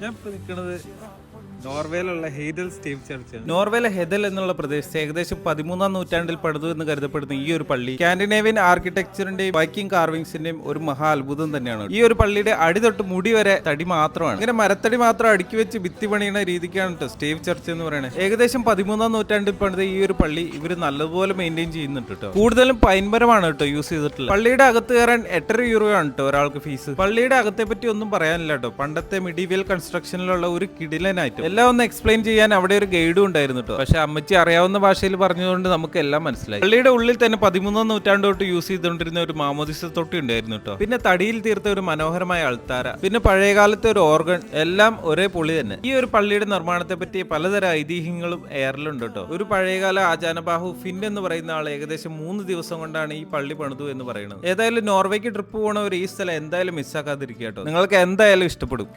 ഞാൻ ഇപ്പൊ നിൽക്കുന്നത് നോർവേയിലുള്ള ഹെയ്ഡൽ സ്റ്റീവ് ചർച്ച് നോർവേയിലെ ഹെദൽ എന്നുള്ള പ്രദേശത്ത് ഏകദേശം പതിമൂന്നാം നൂറ്റാണ്ടിൽ പടുത്തു എന്ന് കരുതപ്പെടുന്ന ഈ ഒരു പള്ളി സ്കാൻഡിനേവിയൻ ആർക്കിടെക്ചറിന്റെയും വൈക്കിംഗ് കാർവിംഗ്സിന്റെയും ഒരു മഹാ അത്ഭുതം തന്നെയാണ്. ഈ ഒരു പള്ളിയുടെ അടി തൊട്ട് മുടി വരെ തടി മാത്രമാണ്. ഇങ്ങനെ മരത്തടി മാത്രം അടുക്കി വെച്ച് ഭിത്തി പണിയുന്ന രീതിക്കാണ് കേട്ടോ സ്റ്റേവ് ചർച്ച് എന്ന് പറയുന്നത് ഏകദേശം പതിമൂന്നാം നൂറ്റാണ്ടിൽ പണിത ഈ ഒരു പള്ളി ഇവർ നല്ലതുപോലെ മെയിന്റെയിൻ ചെയ്യുന്നുണ്ട് കേട്ടോ കൂടുതലും പൈൻമരമാണ് കേട്ടോ യൂസ് ചെയ്തിട്ടുള്ളത്. പള്ളിയുടെ അകത്ത് കയറാൻ എട്ടര യൂറോ ആണ് കേട്ടോ ഒരാൾക്ക് ഫീസ് പള്ളിയുടെ അകത്തെ പറ്റി ഒന്നും പറയാനില്ല കേട്ടോ പണ്ടത്തെ മിഡീവിയൽ കൺസ്ട്രക്ഷനിലുള്ള ഒരു കിടിലനായിട്ട്. എല്ലാം ഒന്ന് എക്സ്പ്ലെയിൻ ചെയ്യാൻ അവിടെ ഒരു ഗൈഡും ഉണ്ടായിരുന്നു കേട്ടോ പക്ഷെ അമ്മച്ചി അറിയാവുന്ന ഭാഷയിൽ പറഞ്ഞതുകൊണ്ട് നമുക്ക് എല്ലാം മനസ്സിലായി. പള്ളിയുടെ ഉള്ളിൽ തന്നെ പതിമൂന്നാം നൂറ്റാണ്ട് തൊട്ട് യൂസ് ചെയ്തുകൊണ്ടിരുന്ന ഒരു മാമോദിസ തൊട്ടി ഉണ്ടായിരുന്നു കേട്ടോ പിന്നെ തടിയിൽ തീർത്ത ഒരു മനോഹരമായ അൾത്താര. പിന്നെ പഴയകാലത്തെ ഒരു ഓർഗൺ എല്ലാം ഒരേ പൊളി തന്നെ. ഈ ഒരു പള്ളിയുടെ നിർമ്മാണത്തെ പറ്റി പലതരം ഐതിഹ്യങ്ങളും എയറിലുണ്ട് കേട്ടോ ഒരു പഴയകാല ആചാനബാഹു ഫിൻ എന്ന് പറയുന്ന ആൾ ഏകദേശം മൂന്ന് ദിവസം കൊണ്ടാണ് ഈ പള്ളി പണിതു എന്ന് പറയുന്നത്. ഏതായാലും നോർവേക്ക് ട്രിപ്പ് പോണവർ ഈ സ്ഥലം എന്തായാലും മിസ്സാക്കാതിരിക്കുക കേട്ടോ നിങ്ങൾക്ക് എന്തായാലും ഇഷ്ടപ്പെടും.